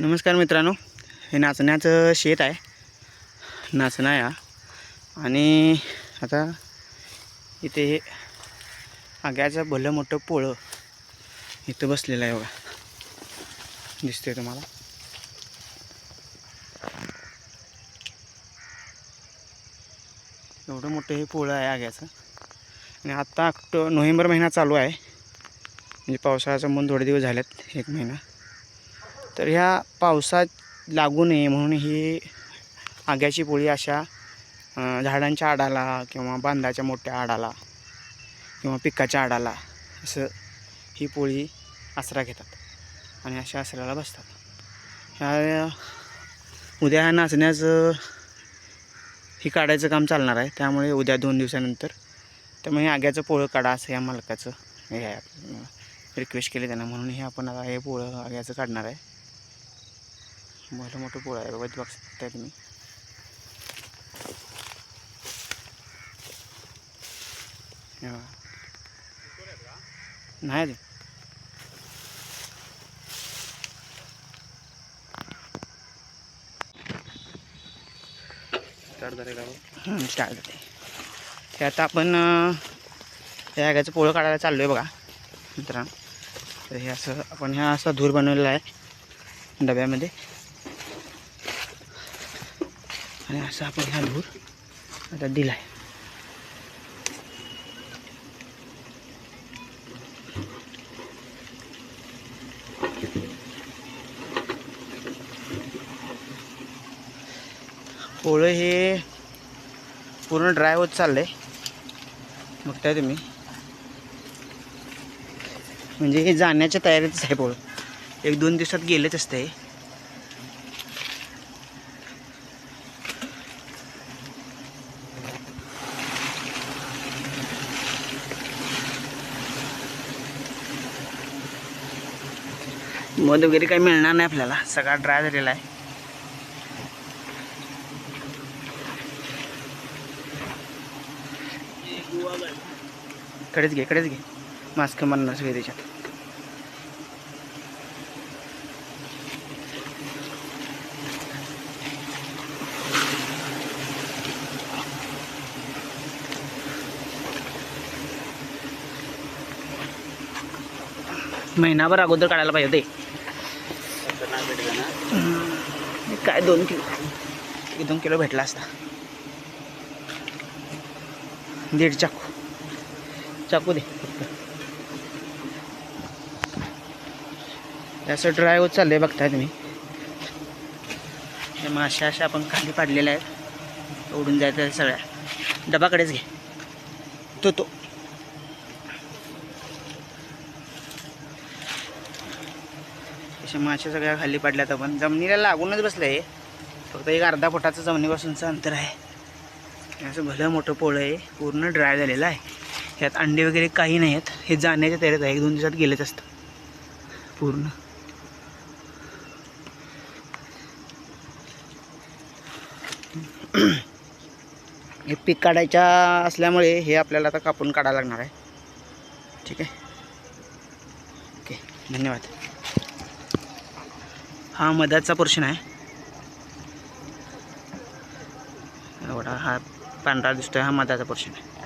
नमस्कार मित्रांनो. हे नाचण्याचं शेत आहे. नाचणा या आणि आता इथे हे आग्याचं भलं मोठं पोळं इथं बसलेलं आहे बघा. दिसतंय तुम्हाला. एवढं मोठं हे पोळं आहे आग्याचं. आणि आत्ता ऑक्टो नोव्हेंबर महिना चालू आहे. म्हणजे पावसाळ्याचं मन थोडे दिवस झालेत एक महिना. तर ह्या पावसात लागू नये म्हणून ही आग्याची पोळी अशा झाडांच्या आडाला किंवा बांधाच्या मोठ्या आडाला किंवा पिकाच्या आडाला असं ही पोळी आसरा घेतात आणि अशा आसऱ्याला बसतात. ह्या उद्या ह्या नाचण्याचं ही काढायचं काम चालणार आहे. त्यामुळे उद्या दोन दिवसानंतर त्यामुळे आग्याचं पोळं काढा असं या मालकाचं हे आहे रिक्वेस्ट केली त्यांना म्हणून हे आपण आता हे पोळं आग्याचं काढणार आहे. मोठं मोठं पोळं आहे बघा बघताय तुम्ही. हे बघा. नाही ते. हं, स्टार्ट होते हे आता आपण अं, हे आग्याचं पोळं काढायला चाललो आहे बघा मित्रांनो. तर हे असं आपण ह्या असा धूर बनवलेला आहे डब्यामध्ये. आणि असा आपण हा धूर आता दिला आहे पोळं हे पूर्ण ड्राय होत चाललंय. बघताय तुम्ही. म्हणजे हे जाण्याच्या तयारीतच आहे पोळं. एक दोन दिवसात गेलेच हे मध वगैरे काही मिळणार नाही आपल्याला. सगळा ड्राय झालेला आहे. कडेच घे कडेच घे. मास्क म्हणणार सगळे त्याच्यात. महिनाभर अगोदर काढायला पाहिजे ते काय दोन किलो? एक दोन किलो भेटला असता. दीड चाकू. चाकू दे. फक्त असं ड्राय होत चाललंय बघताय तुम्ही. माशा अशा आपण खाली पाडलेल्या आहेत. उडून जायचं सगळ्या. डबाकडेच घे. तो तो. असे मासे सगळ्या खाली पडल्यात आपण. जमिनीला लागूनच बसलं आहे फक्त एक अर्धा फुटाचं जमिनीपासूनचं अंतर आहे. असं भलं मोठं पोळं आहे. पूर्ण ड्राय झालेलं आहे. ह्यात अंडे वगैरे काही नाही आहेत हे जाण्याच्या तयारीत आहे. एक दोन दिवसात गेलेच असतं. पूर्ण. हे पीक काढायच्या असल्यामुळे हे आपल्याला आता कापून काढायला लागणार आहे. ठीक आहे? ओके. धन्यवाद. हा मधाचा पोर्शन आहे. एवढा हा पांढरा दिसतोय हा मधाचा पोर्शन आहे.